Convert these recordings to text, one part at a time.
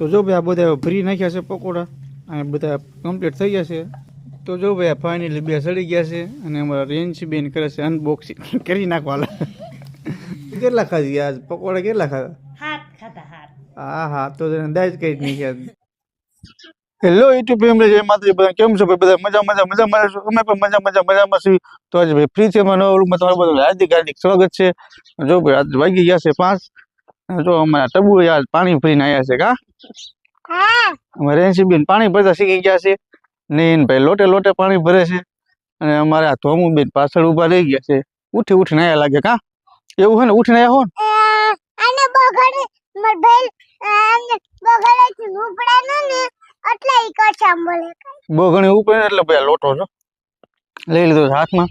તો જો ભાઈ આ બધા ભરી નાખ્યા છે પકોડા અને બધા કમ્પ્લીટ થઈ ગયા છે. તો જો ભાઈ ફાઇનલી બે સડી ગયા છે અને અમારા રેન્સી બેન કરે છે અનબોક્સિંગ કરી નાખવાલા. કેટલા ખાધી આજ? પકોડા કેટલા ખાધા? હાથ ખાધા હાથ હા હા તો દાજ કઈ જ નહીં હેલો યુટ્યુબ ફેમિલી જય માતાજી બધા કેમ છો ભાઈ? બધા મજા મજા મજા મજા છો? અમે પણ મજા મજા મજામાં છીએ. તો આજે ભાઈ ફ્રી છે નવા રૂમમાં તમારું બધું હાર્દિક હાર્દિક સ્વાગત છે. જો ભાઈ આજ વાગી ગયા છે પાંચ. જો અમારા ટબુ યાર પાણી ભરીને આવ્યા છે કા? અમારે રેન્સીબેન પાણી ભરતા શીખી ગયા છે. નહીં ભાઈ લોટે લોટે પાણી ભરે છે. અને અમારે આ ધોમુ બેન પાછળ ઊભા રહી ગયા છે. ઉઠી ઉઠીને આયા લાગે કા? એવું હોય ને ઉઠીને આયા હો ને? બગડ. મર બગડ ઉપડા ન ને એટલે ઈ કચા ભાઈ લોટો છો લઈ લીધો હાથમાં.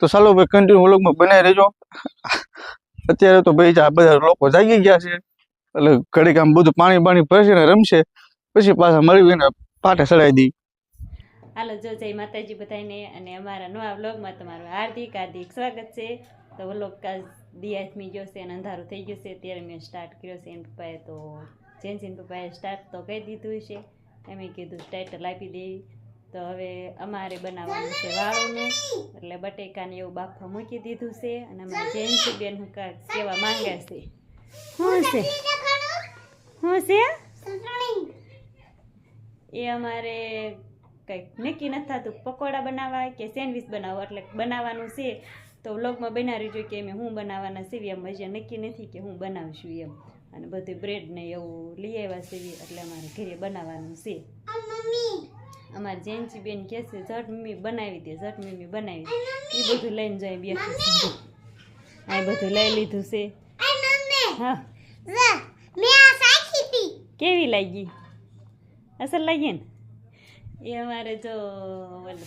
તો ચાલો ભાઈ કન્ટિન્યુ વ્લોગમાં બનાવી રહેજો. અત્યારે તો ભાઈ આ બધા લોકો જાગી ગયા છે. એટલે ઘડીક આમ બધું પાણી પાણી ભરશે ને રમશે. પછી પાછા મળી ને પાટે ચડાવી દી. હાલો, જો જય માતાજી બધાને અને અમારા નવા વ્લોગમાં તમારું હાર્દિક હાર્દિક સ્વાગત છે. તો વ્લોગ દિયાથમી ગયો છે અને અંધારું થઈ ગયું છે. ત્યારે મેં સ્ટાર્ટ કર્યો છે એમ પપ્પાએ તો જેન્સીન પપ્પાએ સ્ટાર્ટ તો કહી દીધું છે એમ કીધું ટાઇટલ આપી દેવી તો હવે અમારે બનાવવાનું છે વાળુંનું. એટલે બટેકાને એવું બાફા મૂકી દીધું છે અને અમારે જેન્સી બેન હું કેવા માંગ્યા છે. શું છે? શું છે એ અમારે કંઈક નક્કી નથી થતું પકોડા બનાવવા કે સેન્ડવિચ બનાવવા એટલે બનાવવાનું છે. તો વ્લોગમાં બનાવી જોઈએ કે અમે હું બનાવવાના સીવી એમ હજી નક્કી નથી કે હું બનાવશું એમ. અને બધું બ્રેડ ને એવું લઈ આવ્યા સીવી એટલે અમારે ઘરે બનાવવાનું છે. અમારે જેન્સી બેન કહે છે ઝટ મમ્મી બનાવી દે ઝટ મમ્મી બનાવી દે. એ બધું લઈને જાય બે આ બધું લઈ લીધું છે. હા. કેવી લાગી? અસર લાગી ને? એ અમારે જો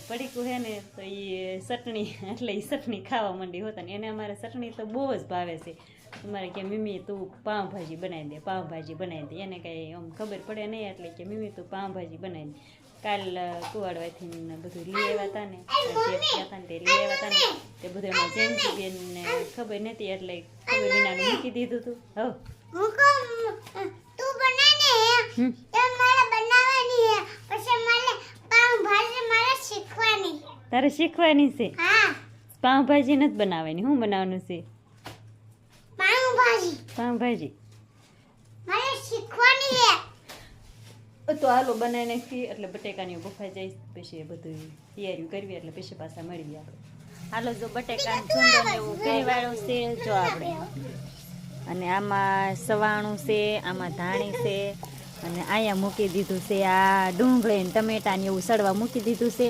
પડીકું છે ને, તો એ ચટણી, એટલે એ ચટણી ખાવા માંડી હોતા ને, એને અમારે ચટણી તો બહુ જ ભાવે છે. અમારે કે, મમ્મી, તું પાઉંભાજી બનાવી દે, પાઉંભાજી બનાવી દે. એને કાંઈ આમ ખબર પડે નહીં, એટલે કે, મમ્મી, તું પાઉંભાજી બનાવી દે. કાલ કુવાડવાથી બધું લઈ આવ્યા હતા ને. ગયા હતા ને તે લઈ આવ્યા હતા ને. તે બધું એમાં જેન્સી બેનને ખબર નથી એટલે ખબર વિનાનું મૂકી દીધું હતું હવ તારે શીખવાની છે? પાઉંભાજી નથી બનાવવાની. શું બનાવવાનું છે? પાઉં ભાજી પાઉંભાજી. મારે શીખવાની હે. તો હાલો બનાવી નાખી એટલે બટેકાની બફાઈ જાય, પછી એ બધું તૈયારીઓ કરવી, એટલે પછી પાછા મળી આપણે. હાલો, જો બટેકા એવું કરીવાળું છે, જો આપણે. અને આમાં સવાણું છે, આમાં ધાણી છે, અને અહીંયા મૂકી દીધું છે આ ડુંગળી ને ટમેટા ને એવું સડવા મૂકી દીધું છે.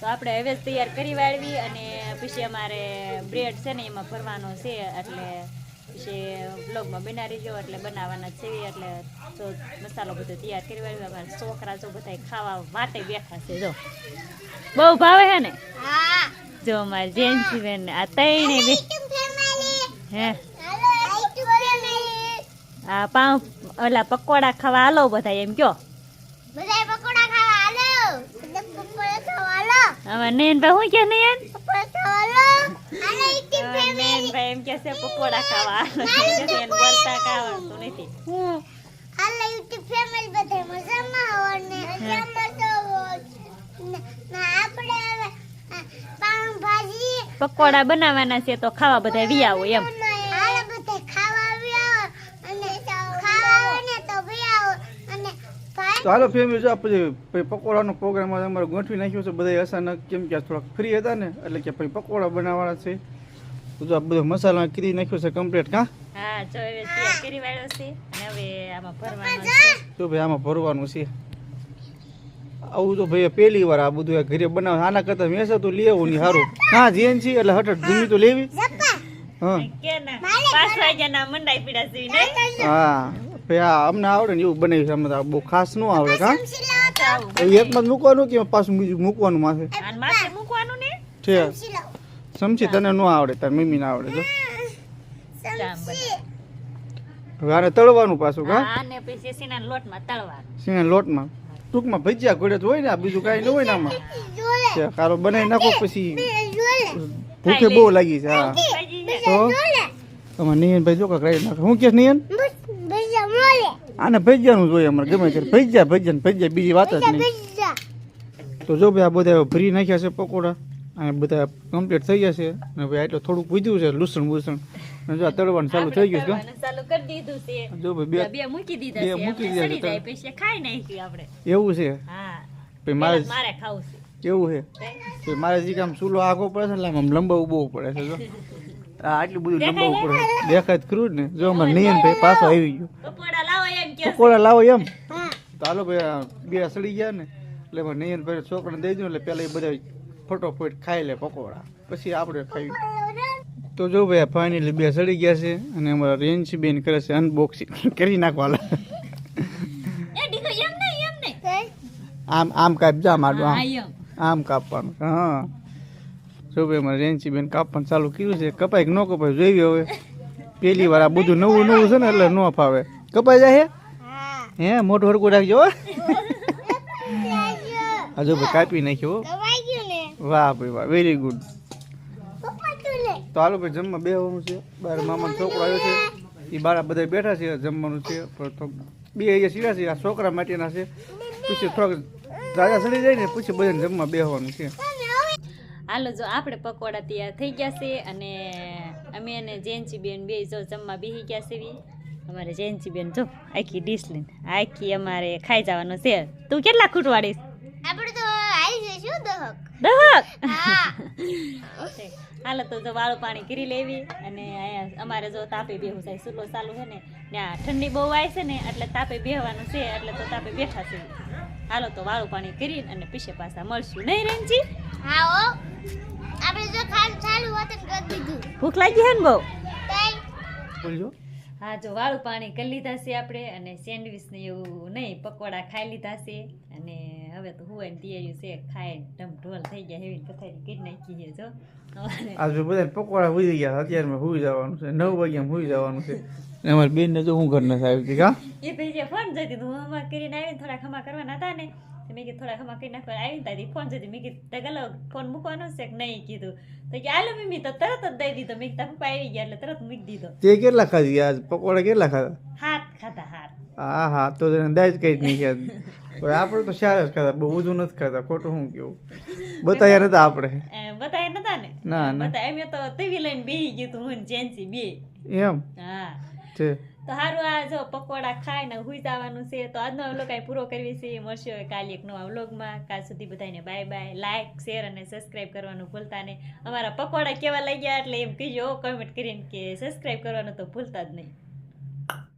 તો આપણે હવે જ તૈયાર કરી વાળવી અને પછી અમારે બ્રેડ છે ને એમાં ભરવાનો છે, એટલે પછી બ્લોગમાં બનાવી જો એટલે બનાવવાના છે એટલે જો મસાલો બધો તૈયાર કરી વાળવી અમારા છોકરા જો બધા ખાવા માટે બેઠા છે જો. બહુ ભાવે હે ને? જો અમારે જેન્સી બેન આ તૈણે બે હે? આ પાઉં ઓલા પકોડા ખાવા હાલો બધા એમ કયો. અમારે નેન શું કે નેન? ભાઈ એમ કે છે પકોડા ખાવા એને બોલતા કાવડતું નથી હાલો યુટ્યુબ ફેમિલી બધા મજામાં આવો ને મજામાં તો આપણે પાઉં ભાજી પકોડા બનાવવાના છે તો ખાવા બધા વી આવો એમ હાલો બધા ખાવા આવી આવો અને ખાવા ને તો બી આવો અને ભાઈ તો હાલો ફેમિલી જો આ પછી પછી પકોડાનો પ્રોગ્રામ અમારે ગોઠવી નાખ્યો છે બધા અચાનક કેમ કે થોડાક ફ્રી હતા ને એટલે કે પછી પકોડા બનાવવાના છે તો જો આ બધો મસાલા કરી નાખ્યો છે કમ્પ્લીટ કા? હા જો હવે તૈયાર કરી વાળ્યો છે અને હવે આમાં ભરવાનું છે. તો ભાઈ આમાં ભરવાનું છે. આવું તો ભાઈ પહેલી વાર આ બધું ઘરે બનાવે. આના કરતા મેસા તો લેવું નહીં સારું હા જેન છે એટલે હઠ જમી તો લેવી. હા. ભાઈ આ અમને આવડે ને એવું બનાવ્યું છે. અમને બહુ ખાસ ન આવડે કા? એકમાં મૂકવાનું. કે પાછું મૂકવાનું માથે? મૂકવાનું ને? સમજી તને ન આવડે તાર મમ્મી ને આવડે જો. હવે આને તળવાનું પાછું કા? હા, અને પછી સીના લોટમાં તળવાનું. સિંહ લોટમાં. ટૂંકમાં ભજીયા ઘોડે તો હોય ને આ બીજું કાંઈ ન હોય ને આમાં. કારો બનાવી નાખો પછી ભૂખે બહુ લાગી છે હા. તો? તમારે નિયન ભાઈ જો કાંક રાઈ નાખે. હું કે નિયન? આને ભજીયાનું જોઈએ અમારે ગમે ત્યારે. ભજીયા ભજીયા ભજીયા બીજી વાત જ નહીં. તો જો ભાઈ આ બધા ભરી નાખ્યા છે પકોડા. અને બધા કમ્પ્લીટ થઈ ગયા છે. અને ભાઈ આટલું થોડુંક પૂછ્યું છે લૂસણ બૂસણ. અને જો આ તળવાનું ચાલુ થઈ ગયું છે ચાલુ કરી દીધું છે. જો ભાઈ બે બે મૂકી દીધા છે. મૂકી દીધા છે પૈસા ખાઈ નાખી આપણે. એવું છે? હા. પછી મારે મારે ખાવું છે. એવું છે? કે મારે જે કામ ચૂલો આગો પડે છે આમ લંબાવું બહુ પડે છે જો. આ આટલું બધું લંબાવું પડે. દેખાય ખરું જ ને. જો અમારે નિયન ભાઈ પાછો આવી ગયો. પકોડા લાવો એમ કે પકોડા લાવો એમ? તો હાલો ભાઈ બે સડી ગયા ને. એટલે એમાં ભાઈ છોકરાને દઈ દઉં એટલે પેલા એ બધા ફટોફટ ખાઈ લે પકોડા. પછી આપણે ખાઈ તો જો ભાઈ ફાઇનલી બે સડી ગયા છે અને અમારા રેન્જ બેન કરે છે અનબોક્સિંગ કરી કઈ? આમ આમ કાપ જા મારું આમ. આમ કાપવાનું. હા. જો ભાઈ અમારે રેન્ચી બેન કાપવાનું ચાલુ કર્યું છે. કપાય કે ન કપાય જોઈએ હવે. પેલી વાર આ બધું નવું નવું છે ને એટલે ન ફાવે. કપાઈ જાય હે? હે. મોઢું હરકું રાખજો હો. લાગ્યો જો ભાઈ કાપી નાખ્યો વાહ ભાઈ વાહ વેરી ગુડ તું હાલો ભાઈ જમવા બેહવાનું છે. બાર મામાનો છોકરો આવ્યો છે. એ બારા બધા બેઠા છે જમવાનું છે. પણ તો બે અહીંયા સીધા છે આ છોકરા માટેના છે. પછી થોડાક દાદા સડી જાય ને પછી બધાને જમવા બેહવાનું છે. હાલો જો આપણે પકોડા તૈયાર થઈ ગયા છે અને અમે અને જયંતી બેન બે જો જમવા બેસી ગયા છે. અમારે જયંતી બેન જો આખી ડીશ લઈને આખી અમારે ખાઈ જવાનું છે. તું કેટલા ખૂટવાડીશ? દહક. દહક. હા. હાલો તો જો વાળું પાણી કરી લેવી અને અહીંયા અમારે જો તાપે બેહું થાય સુલો ચાલુ છે ને ત્યાં ઠંડી બહુ આવે છે ને એટલે તાપે બેહવાનું છે એટલે તો તાપે બેઠા છે. હાલો તો વાળું પાણી કરીને અને પીછે પાછા મળશું. નહીં રેનજી? હા ઓ આપણે જો ખાન ચાલુ હોત ને કરી દીધું. ભૂખ લાગી હે ને બહુ? બોલજો. હા જો વાળું પાણી કરી લીધા છે આપણે અને સેન્ડવીચ ને એવું નહીં પકોડા ખાઈ લીધા છે અને હવે તો હુવાની તૈયારી છે ખાઈ ઢમ થઈ ગયા હેવી કથારી કરી નાખી છે જો આજે બધા પકોડા હુઈ ગયા અત્યારમાં હુઈ જવાનું છે નવ વાગ્યા હુઈ જવાનું છે અમારી બેન ને જો હું ઘર નથી આવી કા એ ભાઈ ફોન જોતી હું હમા કરીને આવીને થોડા ખમા કરવાના હતા ને તો મેં કીધું થોડા ખમા કરી નાખવા આવીને ત્યાંથી ફોન જોતી મેં કીધું તે ગલો ફોન મૂકવાનો છે કે નહીં કીધું તો કે આલો મમ્મી તો તરત જ દઈ દીધો મેં કીધું પપ્પા આવી ગયા એટલે તરત મૂકી દીધો તે કેટલા ખાધી આજ પકોડા કેટલા ખાધા હાથ ખાતા હાથ હા હા તો તેને દાજ કઈ નહીં ખાધા આપણે તો સારા જ કરતા બહુ બધું નથી કરતા ખોટું શું કેવું? બતાવ્યા નતા આપણે. બતાવ્યા નતા ને? ના ના. બતા એમ તો ટીવી લઈને બેહી ગયું તું હું જેન્સી બે. એમ? હા. છે. તો સારું આ જો પકોડા ખાઈને હુઈ જવાનું છે તો આજનો વ્લોગ અહીં પૂરો કરવી છે. મળશે હવે કાલે એક નવા વ્લોગમાં. કાલ સુધી બધાને બાય બાય લાઈક શેર અને સબસ્ક્રાઇબ કરવાનું ભૂલતા નહીં. અમારા પકોડા કેવા લાગ્યા એટલે એમ કહીજો. કમેન્ટ કરીને કે સબસ્ક્રાઇબ કરવાનું તો ભૂલતા જ નહીં.